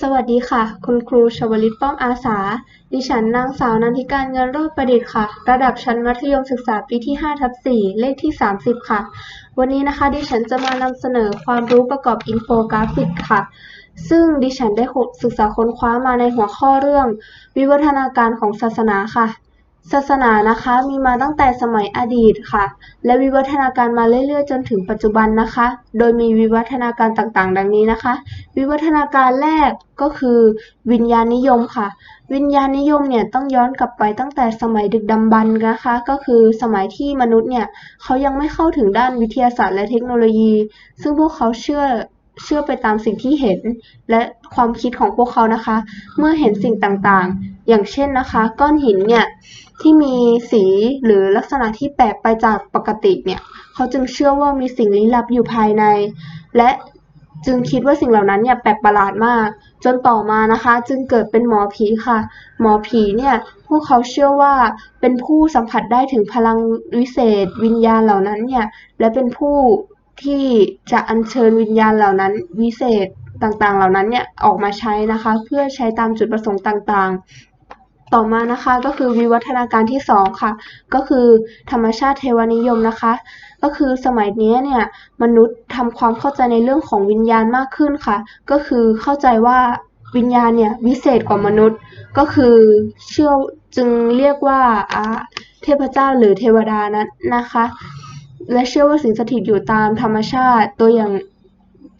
สวัสดีค่ะ คุณครูชวลิตป้อมอาสา ดิฉันนางสาวนันทิการเงินรอดประดิษฐ์ค่ะ ระดับชั้นมัธยมศึกษาปีที่5ทับ4เลขที่ 30 ค่ะ วันนี้นะคะ ดิฉันจะมานำเสนอความรู้ประกอบอินโฟกราฟิกค่ะ ซึ่งดิฉันได้ศึกษาค้นคว้ามาในหัวข้อเรื่อง วิวัฒนาการของศาสนาค่ะ ศาสนานะคะมีมาตั้งแต่สมัยอดีตค่ะ และวิวัฒนาการมาเรื่อยๆ จนถึงปัจจุบันนะคะ โดยมีวิวัฒนาการต่างๆ ดังนี้นะคะ วิวัฒนาการแรกก็คือวิญญาณนิยมค่ะ วิญญาณนิยมเนี่ยต้องย้อนกลับไปตั้งแต่สมัยดึกดำบรรพ์นะคะ ก็คือสมัยที่มนุษย์เนี่ยเขายังไม่เข้าถึงด้านวิทยาศาสตร์และเทคโนโลยี ซึ่งพวกเขาเชื่อ เชื่อไปตามสิ่งที่เห็น และความคิดของพวกเขานะคะ เมื่อเห็นสิ่งต่างๆ อย่างเช่นนะคะ ก้อนหินเนี่ยที่มีสีหรือลักษณะที่แปลกไปจากปกติเนี่ยเขาจึงเชื่อว่ามีสิ่งลี้ลับอยู่ภายใน และจึงคิดว่าสิ่งเหล่านั้นเนี่ยแปลกประหลาดมาก จนต่อมานะคะ จึงเกิดเป็นหมอผีค่ะ หมอผีเนี่ยพวกเขาเชื่อว่าเป็นผู้สัมผัสได้ถึงพลังวิเศษ วิญญาณเหล่านั้นเนี่ยและเป็นผู้ ที่จะอัญเชิญวิญญาณเหล่านั้น วิเศษต่างๆ เหล่านั้นเนี่ยออกมาใช้นะคะ เพื่อใช้ตามจุดประสงค์ต่างๆ ต่อมานะคะก็คือวิวัฒนาการที่สองค่ะ ก็คือธรรมชาติเทวนิยมนะคะ ก็คือสมัยนี้เนี่ยมนุษย์ทำความเข้าใจในเรื่องของวิญญาณมากขึ้นค่ะ ก็คือเข้าใจว่าวิญญาณเนี่ยวิเศษกว่ามนุษย์ก็คือเชื่อจึงเรียกว่าเทพเจ้าหรือเทวดานั้นนะคะ และเชื่อว่าสิ่งสถิตอยู่ตามธรรมชาติตัวอย่าง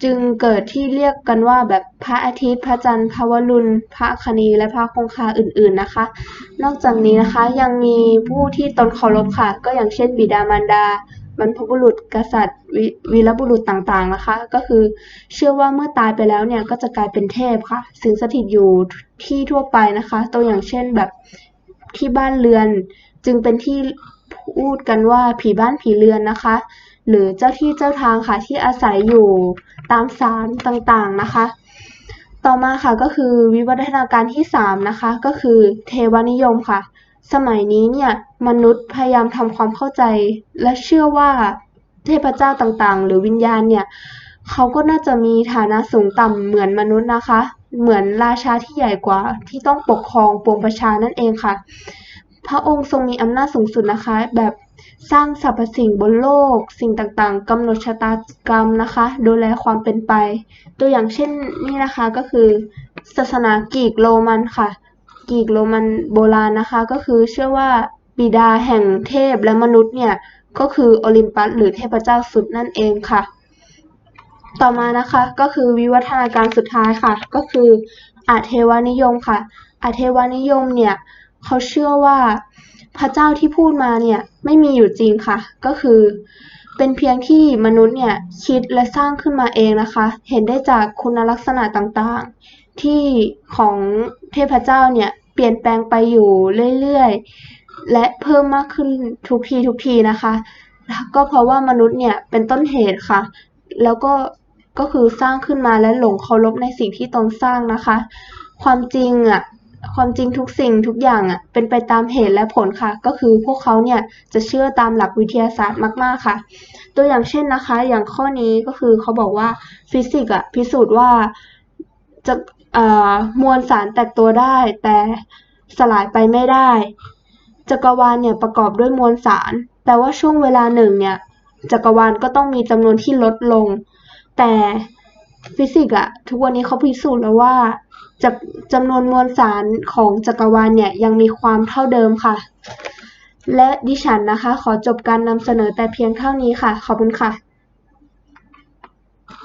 จึงเกิดที่เรียกกันว่าแบบพระอาทิตย์ พระจันทร์ พระวรุณ พระคณีและพระคงคาอื่นๆนะคะ นอกจากนี้นะคะยังมีผู้ที่ตนเคารพค่ะ ก็อย่างเช่น บิดามารดา บรรพบุรุษกษัตริย์วีรบุรุษต่างๆนะคะ ก็คือเชื่อว่าเมื่อตายไปแล้วเนี่ยก็จะกลายเป็นเทพค่ะ สิงสถิตอยู่ที่ทั่วไปนะคะ ตัวอย่างเช่นแบบที่บ้านเรือนจึงเป็นที่ พูดกันว่าผีบ้านผีเรือนนะคะ หรือเจ้าที่เจ้าทางค่ะที่อาศัยอยู่ตามศาลต่างๆนะคะ ต่อมาค่ะก็คือวิวัฒนาการที่ 3 นะคะ ก็คือเทวนิยมค่ะ สมัยนี้เนี่ยมนุษย์พยายามทำความเข้าใจ และเชื่อว่าเทพเจ้าต่างๆ หรือวิญญาณเนี่ยเขาก็น่าจะมีฐานะสูงต่ำเหมือนมนุษย์นะคะ เหมือนราชาที่ใหญ่กว่าที่ต้องปกครองปวงประชานั่นเองค่ะ พระองค์ทรงมีอำนาจสูงสุดนะคะ แบบสร้างสรรพสิ่งบนโลก สิ่งต่างๆกำหนดชะตากรรมนะคะ ดูแลความเป็นไป ตัวอย่างเช่นนี่นะคะก็คือศาสนากรีกโรมันค่ะกรีกโรมันโบราณนะคะ ก็คือเชื่อว่าบิดาแห่งเทพและมนุษย์เนี่ย ก็คือโอลิมปัสหรือเทพเจ้าสุดนั่นเองค่ะ ต่อมานะคะก็คือวิวัฒนาการสุดท้ายค่ะ ก็คืออาเทวานิยมค่ะอาเทวานิยมเนี่ย เขาเชื่อว่า พระเจ้าที่พูดมาเนี่ยไม่มีอยู่จริงค่ะ ก็คือ เป็นเพียงที่มนุษย์เนี่ยคิดและสร้างขึ้นมาเองนะคะ เห็นได้จากคุณลักษณะต่างๆ ที่ของเทพเจ้าเนี่ยเปลี่ยนแปลงไปอยู่เรื่อยๆ และเพิ่มมากขึ้นทุกทีทุกทีนะคะก็เพราะว่ามนุษย์เนี่ยเป็นต้นเหตุค่ะ แล้วก็ก็คือสร้างขึ้นมาและหลงเคารพในสิ่งที่ตนสร้างนะคะ ความจริงอะ ความจริงทุกสิ่งทุกอย่างอะเป็นไปตามเหตุและผลค่ะ ก็คือพวกเขาเนี่ยจะเชื่อตามหลักวิทยาศาสตร์มาก ๆ ค่ะ ตัวอย่างเช่นนะคะ อย่างข้อนี้ก็คือเขาบอกว่าฟิสิกส์อะพิสูจน์ว่าจะมวลสารแตกตัวได้ แต่สลายไปไม่ได้ จักรวาลเนี่ยประกอบด้วยมวลสารแปลว่าช่วงเวลาหนึ่งเนี่ยจักรวาลก็ต้องมีจำนวนที่ลดลง แต่ ฟิสิกส์อะทุกวันนี้เขาพิสูจน์แล้วว่าจจำนวนมวลสารของจักรวาลเนี่ยยังมีความเท่าเดิมค่ะ และดิฉันนะคะ ขอจบการนำเสนอแต่เพียงเท่านี้ค่ะ ขอบคุณค่ะ